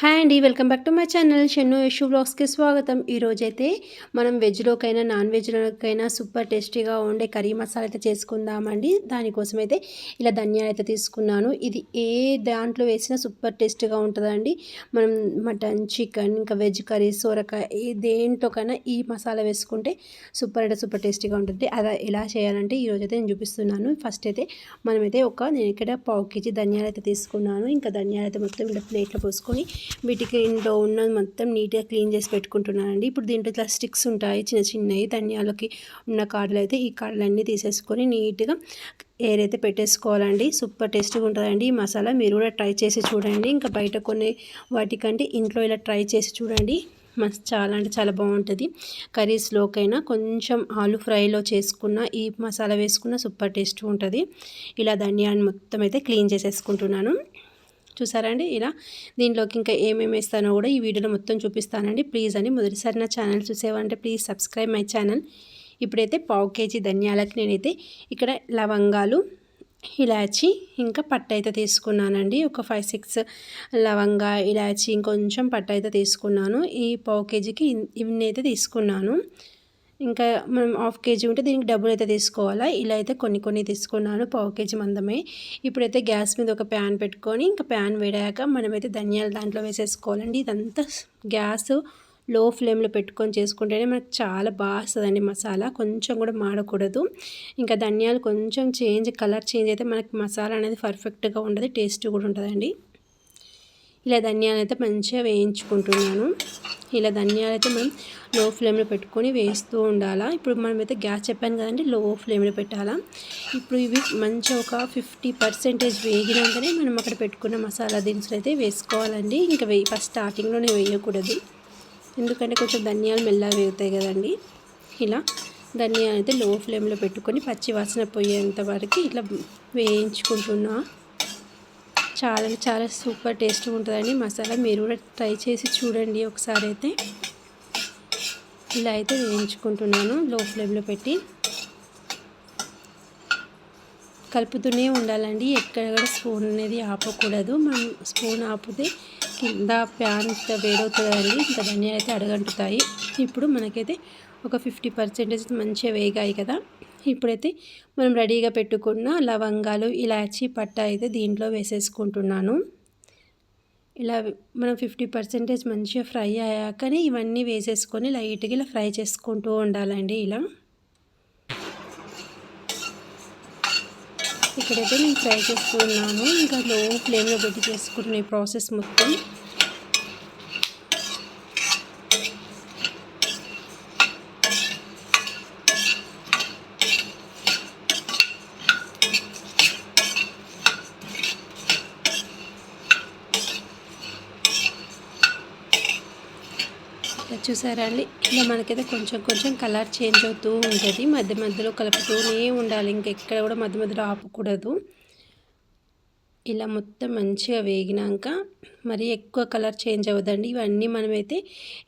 Hi అండి welcome back to my channel Shennu Yashu బ్లాగ్స్కి స్వాగతం. ఈరోజైతే మనం వెజ్లోకైనా నాన్ వెజ్లోకైనా సూపర్ టేస్టీగా ఉండే కర్రీ మసాలా అయితే చేసుకుందామండి. దానికోసం అయితే ఇలా ధనియాలు అయితే తీసుకున్నాను. ఇది ఏ దాంట్లో వేసినా సూపర్ టేస్టీగా ఉంటుందండి. మనం మటన్ చికెన్ ఇంకా వెజ్ కర్రీ సోరకాయ ఏ దేంట్లోకైనా ఈ మసాలా వేసుకుంటే సూపర్ అయితే సూపర్ టేస్టీగా ఉంటుంది. అది ఎలా చేయాలంటే ఈరోజు అయితే నేను చూపిస్తున్నాను. ఫస్ట్ అయితే మనమైతే ఒక నేను ఇక్కడ పావు కేజీ ధనియాలు అయితే తీసుకున్నాను. ఇంకా ధనియాలు అయితే మొత్తం ఇలా ప్లేట్లో పోసుకొని వీటికి ఇంట్లో ఉన్నది మొత్తం నీట్గా క్లీన్ చేసి పెట్టుకుంటున్నానండి. ఇప్పుడు దీంట్లో ఇట్లా స్టిక్స్ ఉంటాయి చిన్న చిన్నవి ధనియాలకి ఉన్న కాడలు అయితే ఈ కాడలన్నీ తీసేసుకొని నీట్గా ఎయిర్ అయితే పెట్టేసుకోవాలండి సూపర్ టేస్ట్గా ఉంటుందండి ఈ మసాలా. మీరు కూడా ట్రై చేసి చూడండి. ఇంకా బయట కొన్ని వాటికంటే ఇంట్లో ఇలా ట్రై చేసి చూడండి. మస్తు చాలా అంటే చాలా బాగుంటుంది. కర్రీస్లోకైనా కొంచెం ఆలు ఫ్రైలో చేసుకున్న ఈ మసాలా వేసుకున్న సూపర్ టేస్ట్ ఉంటుంది. ఇలా ధనియాన్ని మొత్తం అయితే క్లీన్ చేసేసుకుంటున్నాను. చూసారా అండి? ఇలా దీంట్లోకి ఇంకా ఏమేమి వేస్తానో కూడా ఈ వీడియోలో మొత్తం చూపిస్తానండి. ప్లీజ్ అని మొదటిసారి నా ఛానల్ చూసేవంటే ప్లీజ్ సబ్స్క్రైబ్ మై ఛానల్. ఇప్పుడైతే పావు కేజీ ధనియాలకి నేనైతే ఇక్కడ లవంగాలు ఇలాచి ఇంకా పట్ట అయితే తీసుకున్నానండి. ఒక ఫైవ్ సిక్స్ లవంగా ఇలాచి ఇంకొంచెం పట్ట అయితే తీసుకున్నాను. ఈ పావు కేజీకి ఇవన్నీ అయితే తీసుకున్నాను. ఇంకా మనం హాఫ్ కేజీ ఉంటే దీనికి డబ్బులు అయితే తీసుకోవాలా? ఇలా అయితే కొన్ని కొన్ని తీసుకున్నాను పావు కేజీ మందమే. ఇప్పుడైతే గ్యాస్ మీద ఒక ప్యాన్ పెట్టుకొని ఇంకా ప్యాన్ వేడాక మనమైతే ధనియాలు దాంట్లో వేసేసుకోవాలండి. ఇదంతా గ్యాస్లో ఫ్లేమ్లో పెట్టుకొని చేసుకుంటేనే మనకు చాలా బాగా వస్తుందండి మసాలా. కొంచెం కూడా మాడకూడదు. ఇంకా ధనియాలు కొంచెం చేంజ్ కలర్ చేంజ్ అయితే మనకి మసాలా అనేది పర్ఫెక్ట్గా ఉండదు టేస్ట్ కూడా ఉంటుందండి ఇలా ధనియాలు అయితే మంచిగా వేయించుకుంటున్నాను. ఇలా ధనియాలు అయితే మనం లో ఫ్లేమ్లో పెట్టుకొని వేస్తూ ఉండాలా. ఇప్పుడు మనమైతే గ్యాస్ చెప్పాను కదండి లో ఫ్లేమ్లో పెట్టాలా. ఇప్పుడు ఇవి మంచిగా ఒక ఫిఫ్టీ పర్సెంటేజ్ వేగినాకనే మనం అక్కడ పెట్టుకున్న మసాలా దినుసులు అయితే వేసుకోవాలండి. ఇంకా వేయి ఫస్ట్ స్టార్టింగ్లోనే వేయకూడదు. ఎందుకంటే కొంచెం ధనియాలు మెల్లగా వేగుతాయి కదండి. ఇలా ధనియాలు అయితే లో ఫ్లేమ్లో పెట్టుకొని పచ్చి వాసన పోయేంత వరకు ఇట్లా వేయించుకుంటున్నా. చాలా చాలా సూపర్ టేస్ట్గా ఉంటుందండి. మసాలా మీరు కూడా ట్రై చేసి చూడండి ఒకసారి అయితే. ఇలా అయితే వేయించుకుంటున్నాను లో ఫ్లేమ్లో పెట్టి. కలుపుతూనే ఉండాలండి. ఎక్కడ కూడా స్పూన్ అనేది ఆపకూడదు. మనం స్పూన్ ఆపితే కింద ప్యాన్ ఇంత వేడవుతుందండి. ఇంకా ధనియాలు అయితే అడగంటుతాయి. ఇప్పుడు మనకైతే ఒక ఫిఫ్టీ పర్సెంటేజ్ మంచిగా వేగాయి కదా. ఇప్పుడైతే మనం రెడీగా పెట్టుకున్న లవంగాలు ఇలాచి పట్ట అయితే దీంట్లో వేసేసుకుంటున్నాను. ఇలా మనం ఫిఫ్టీ పర్సెంటేజ్ మంచిగా ఫ్రై అయ్యాకనే ఇవన్నీ వేసేసుకొని లైట్గా ఇలా ఫ్రై చేసుకుంటూ ఉండాలండి ఇలా. ఇక్కడైతే నేను ఫ్రై చేసుకున్నాను. ఇంకా లో ఫ్లేమ్లో పెట్టి చేసుకుంటున్న ఈ ప్రాసెస్ మొత్తం. చూసారా అండి? ఇలా మనకైతే కొంచెం కొంచెం కలర్ చేంజ్ అవుతూ ఉంటుంది. మధ్య మధ్యలో కలుపుతూనే ఉండాలి. ఇంకెక్కడ కూడా మధ్య మధ్యలో ఆపకూడదు. ఇలా మొత్తం మంచిగా వేగినాక మరి ఎక్కువ కలర్ చేంజ్ అవ్వదండి. ఇవన్నీ మనమైతే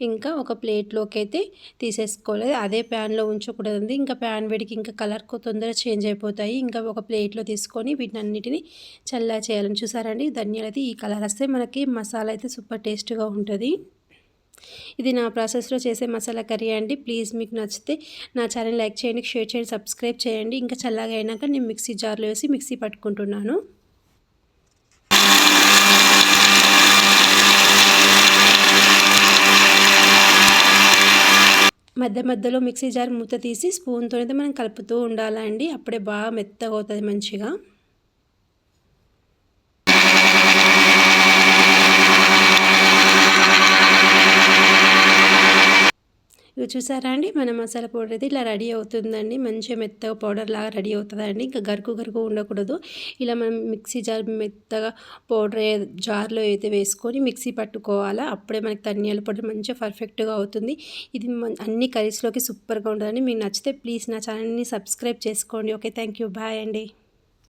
ఇంకా ఒక ప్లేట్లోకి అయితే తీసేసుకోలేదు అదే ప్యాన్లో ఉంచకూడదండి. ఇంకా ప్యాన్ వేడికి ఇంకా కలర్ తొందరగా చేంజ్ అయిపోతాయి. ఇంకా ఒక ప్లేట్లో తీసుకొని వీటిని అన్నిటిని చల్లా చేయాలని చూసారండి ధనియాలు అయితే ఈ కలర్ వస్తే మనకి మసాలా అయితే సూపర్ టేస్ట్గా ఉంటుంది. ఇది నా ప్రాసెస్లో చేసే మసాలా కర్రీ అండి. ప్లీజ్ మీకు నచ్చితే నా ఛానల్ లైక్ చేయండి షేర్ చేయండి సబ్స్క్రైబ్ చేయండి. ఇంకా చల్లగా అయినాక నేను మిక్సీ జార్లో వేసి మిక్సీ పట్టుకుంటున్నాను. మధ్య మధ్యలో మిక్సీ జార్ మూత తీసి స్పూన్తో అయితే మనం కలుపుతూ ఉండాలండి. అప్పుడే బాగా మెత్తగా అవుతుంది మంచిగా. ఇవి చూసారా అండి? మన మసాలా పౌడర్ అయితే ఇలా రెడీ అవుతుందండి. మంచిగా మెత్తగా పౌడర్ లాగా రెడీ అవుతుందండి. ఇంకా గరుకు గరుకు ఉండకూడదు. ఇలా మనం మిక్సీ జార్ మెత్తగా పౌడర్ జార్లో అయితే వేసుకొని మిక్సీ పట్టుకోవాలా అప్పుడే మనకి ధనియాల పౌడర్ మంచిగా పర్ఫెక్ట్గా అవుతుంది. ఇది అన్ని కర్రీస్లోకి సూపర్గా ఉంటుందండి మీకు నచ్చితే ప్లీజ్ నా ఛానల్ని సబ్స్క్రైబ్ చేసుకోండి. Okay thank you. బాయ్ అండి.